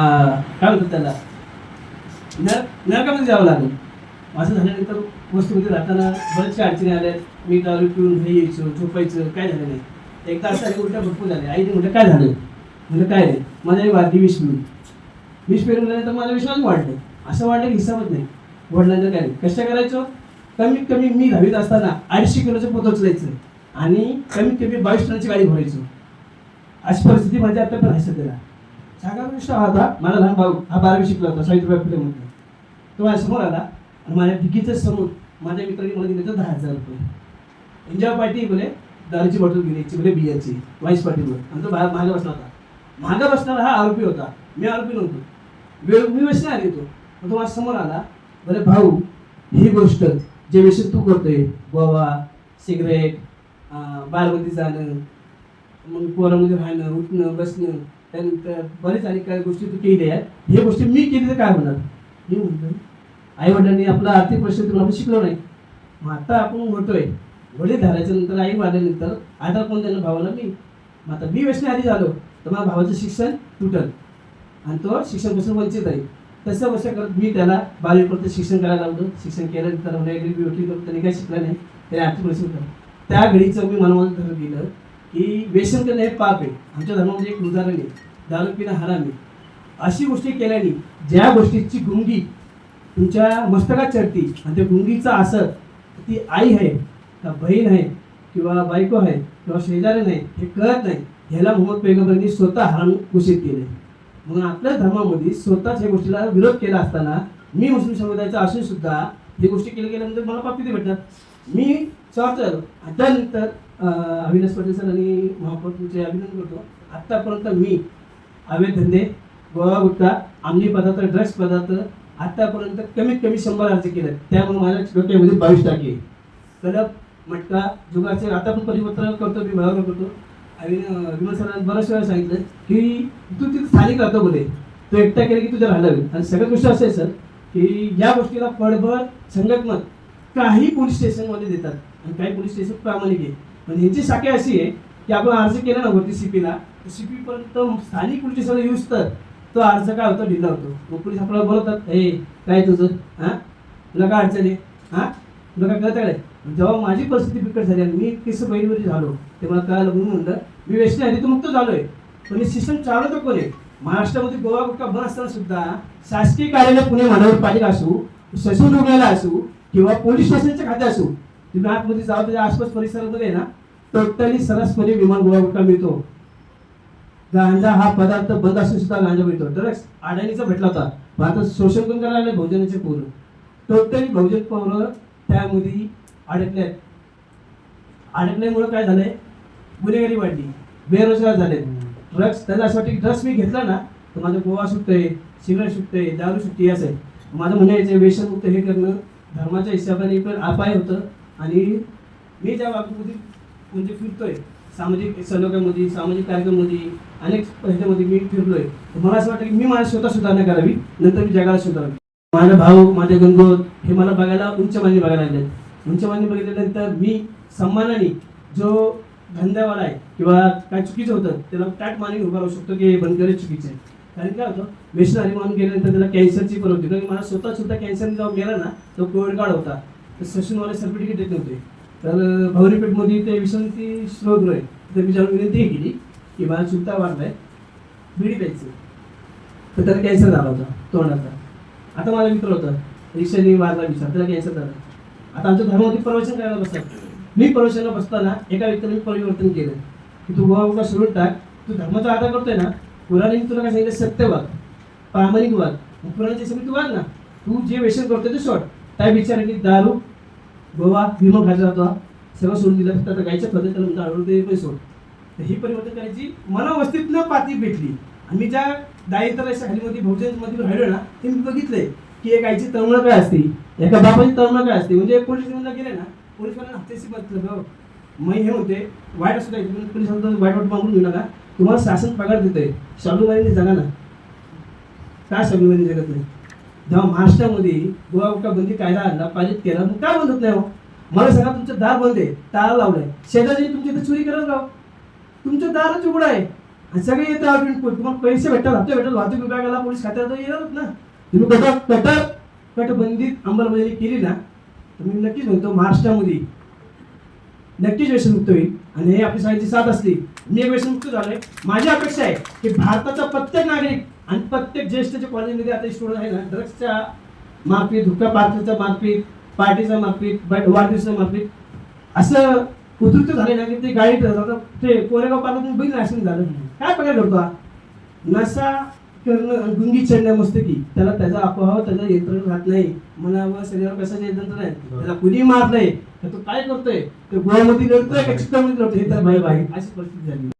काय म्हणतात त्याला? नर नरकामध्ये जावं लागेल. असं झाल्यानंतर वस्तूमध्ये राहताना बऱ्याचशा अडचणी आल्या. मी दारू पिऊन हे यायचो झोपायचं काय झालं नाही. एकदा असं आली उलट्या भरपूर झाल्या. आईने म्हटलं काय झालं? म्हणजे काय नाही. माझ्या आई वाढली विष पिऊन. विष पेरल्यानंतर माझा विश्वास वाढलं. असं वाढलं की हिसाबच नाही. वडिलांचं काय नाही. कशा करायचो? कमीत कमी मी दहावीत असताना अडीचशे किलोचं पोतं उचलायचं आणि कमीत कमी बावीस टनाची गाडी भरायचो. अशी परिस्थिती माझ्या आता पण आहे सध्याला. जागा हा होता. माझा लहान भाऊ हा बारावी शिकला होता सावित्रीबाई फुले म्हणून. तो माझ्यासमोर आला आणि माझ्या डिकीच्या समोर माझ्या मित्रांनी मला दिले दहा हजार रुपये. एन्जॉय पार्टी बोले दारूची बॉटल घेण्याची बोले बियाची वाईस पार्टीवर आणि तो बाहेर मागे बसला होता. मागे बसणारा हा आरोपी होता. मी आरोपी नव्हतो. वेळ मी व्यसन आली मग तो माझ्यासमोर आला. बरे भाऊ ही गोष्ट जे व्यसन तू करतोय गोवा सिगरेट बालमती जाणं मग पोरामध्ये राहणं उठणं बसणं त्यानंतर बरेच आणि काही गोष्टी तू केल्या आहेत. हे गोष्टी मी केली तर काय होणार? मी म्हणतो आई वडिलांनी आपला आर्थिक परिस्थिती आपण शिकलो नाही. मग आता आपण म्हणतोय वडील धरायच्या नंतर आई वाढल्यानंतर आता कोण देणार भावाला? मी. मग आता मी व्यसने आधी झालो तर माझ्या भावाचं शिक्षण तुटल. आणि तो शिक्षणापासून वंचित आहे. तसं वर्ष करत मी त्याला बारीपर्यंत शिक्षण करायला लावलं. शिक्षण केल्यानंतर वगैरे बिवटी करून त्याने काय शिकलं नाही. त्याने आर्थिक परिस्थिती त्या घडीचं मी मनोमन धरून गेलं. की व्यसन करणं हे पाप आहे. आमच्या धर्मामध्ये एक उदाहरण आहे. दारू पिणं हराम आहे. अशी गोष्टी केल्याने ज्या गोष्टीची गुंगी तुमच्या मस्तकात चढती आणि त्या गुंगीचा असर ती आई आहे का बहीण आहे किंवा बायको आहे किंवा शेजारी नाही हे कळत नाही. ह्याला मोहम्मद पैगंबरांनी स्वतः हराम घोषित केले मग आपल्या धर्मामध्ये स्वतःच ह्या गोष्टीला विरोध केला असताना मी मुस्लिम समुदायाचा असून सुद्धा हे गोष्टी केल्या गेल्यानंतर मला पाप किती भेटतात? मी स्वार्थ त्यानंतर अविनाश पाटील सर आणि महापौरचे अभिनंदन करतो. आत्तापर्यंत मी अवैध धंदे गोळा गुट्टा अंमली पदार्थ ड्रग्स पदार्थ आत्तापर्यंत कमीत कमी शंभर अर्ज केले त्यामुळे माझ्या डोक्यामध्ये बावीस टाके. कलप मटका जुगाचे आता पण परिवर्तन करतो मी भावना करतो. आणि अं, सरांनी बऱ्याच वेळा सांगितलं की तू तिथे स्थानिक राहतो बोले तो एकटा केलं की तुझ्या राहिला आणि सगळ्यात गोष्ट असं आहे सर की या गोष्टीला पडभर संघटमत काही पोलीस स्टेशनमध्ये देतात. आणि काही पोलीस स्टेशन प्रामाणिक आहे. म्हणजे पण याची शाखा अशी आहे की आपण अर्ज केला ना वरती सीपीला सी पी पर्यंत स्थानिक पोलीस सगळं यूज तर तो अर्ज काय होतो? ढिला होतो. मग पोलीस आपल्याला बोलवतात हे काय तुझं? हां? तुला काय अडचण आहे? हां? तुला काय कळतं काय? जेव्हा माझी परिस्थिती बिकट झाली आणि मी केस बहिणीवरी झालो ते मला कळालं म्हणून म्हणलं मी वेस्ट आधी तर मुक्त झालोय. पण हे सिस्टम तर कोण आहे? महाराष्ट्रामध्ये गोवा गुटखा बंद असताना सुद्धा शासकीय कार्यालय पुणे महानगरपालिका असू ससून रुग्णालय असू किंवा पोलीस स्टेशनच्या खात्या असू तुम्ही आतमध्ये जाऊ त्याच्या आसपास परिसरामध्ये आहे ना टोटली सरसपणे म्हणजे विमान गोवा गुटखा मिळतो. गांजा हा पदार्थ बंद असून सुद्धा गांजा मिळतो. ड्रग्स अडाणीचा भेटला होता. भारतात शोषण पण करायला लागले बहुजनाचे पोरं टोटली बहुजन पोरं त्यामध्ये अडकले अडकल्यामुळे काय झालंय? गुन्हेगारी वाढली. बेरोजगार झाले ड्रग्स त्याला असं वाटतं की ड्रग्स मी घेतला ना तर माझं गोवा सुटतंय सिगरेट सुटतंय दारू सुटते असं आहे. माझं म्हणणं यायचं व्यसनमुक्त हे करणं धर्माच्या हिशोबाने पण अपाय होतं. आणि मी ज्या बाबतीमध्ये म्हणजे फिरतोय. सामाजिक सहयोगामध्ये सामाजिक कार्यक्रमामध्ये अनेक ह्याच्यामध्ये मी फिरलोय. तर मला असं वाटतं की मी माझ्या स्वतः सुधारणा करावी नंतर मी जगाला सुधारावी. माझा भाऊ माझे गणगोत हे मला बघायला उंच मान्य बघायला लागले. उंच मान्य बघितल्यानंतर मी सन्मानाने जो धंद्यावाला आहे किंवा काय चुकीचं होतं त्याला टाट माने उभा राहू शकतो की हे बंद चुकीचं आहे. कारण काय होतं व्यसनारी मानून गेल्यानंतर त्याला कॅन्सरची पण होती. कारण मला स्वतः सुद्धा कॅन्सर जेव्हा गेला ना तो कोविड काळ होता. तर ससूनवाले सर्टिफिकेट देत नव्हते. तर भवरीपेठमध्ये ते विसंती स्रोत आहे. तर मी जाऊन विनंती केली की माझा चुलता वाढलाय बिडी प्यायचं. तर त्याला कॅन्सर झाला होता तोंडाचा. आता माझा मित्र होता रिक्षाने वारला विचार त्याला कॅन्सर झाला. आता आमच्या धर्मामध्ये प्रवचन करायला बसतात. मी प्रवचनाला बसताना एका व्यक्तीने परिवर्तन केलं. की तू गोवा गोवा सोडून टाक तू धर्माचा आदर करतोय ना कुराने तुला काय सांगितलं? सत्यवाद प्रामाणिक वाद. सगळी तू वाद ना. तू जे व्यसन करतोय ते सोड. त्या विचाराने दारू गोवा विमो घातला होता. सर्व सोडून दिलं. फक्त आता गायच्या पद्धतीला म्हणजे आढळून ते पण सोड तर ही परिवर्तन करायची मनावस्थित पाती भेटली. आणि मी ज्या दायित्व खालीमध्ये बहुजनमध्ये राहिलो ना ते मी बघितलंय की एक आईची तळमळ काय असते? एका बापाची तळमळ काय असते? म्हणजे पोलीस स्टेशनला गेले ना पोलिसवाल्यांना हत्येशी बघितलं हो. मग हे होते वाईट असं काय पोलिसांना वाईट वाट मागून घेऊ नका. तुम्हाला शासन पगार देतंय. शालूमारीने जगा ना का शालूमारीने जगत नाही? जेव्हा महाराष्ट्रामध्ये गोवा गुटखा बंदी कायदा आणला पारित केला मग का म्हणत नाही हो? मला सांगा तुमचं दार बंद आहे तारा लावलाय. शेजारी तुमच्या इथे चोरी करत राव तुमचं दारच उघडं आहे. आणि सगळे येतात तुम्हाला पैसे भेटतात हप्ते भेटतात वाहतूक विभागाला पोलीस खात्याला येणारच ना. तुम्ही कट कटर कटबंदीत अंमलबजावणी केली ना तर मी नक्कीच म्हणतो महाराष्ट्रामध्ये नक्कीच व्यसनमुक्त होईल. आणि हे आपली सगळ्यांची साथ असली मी एक व्यसनमुक्त झालोय. माझी अपेक्षा आहे की भारताचा प्रत्येक नागरिक आणि प्रत्येक ज्येष्ठ जे कॉलेजमध्ये आता स्टुडंट आहे ना ड्रग्सच्या मारपीट धुक्या पार्टीचा मारपीट पार्टीचा मारपीट बट वाढदिवसा मारपीट असं उद्रुक्त झाले ना की ते गाडी ते कोरेगाव पार्ला तुम्ही बघितलं ऍक्सिडेंट झालं काय प्रकार घडतो हा? नशा करणं गुंगी चढण्या मस्तकी त्याला त्याचा अभाव त्याचा यंत्रण राहत नाही. मनावर शरीरावर कशाचं यंत्रण नाही त्याला कुणी मारलंय तर तो काय करतोय? तो गोळ्यामध्ये लढतोय का चित्तामध्ये लढतोय हे तर आहे अशी परिस्थिती झाली.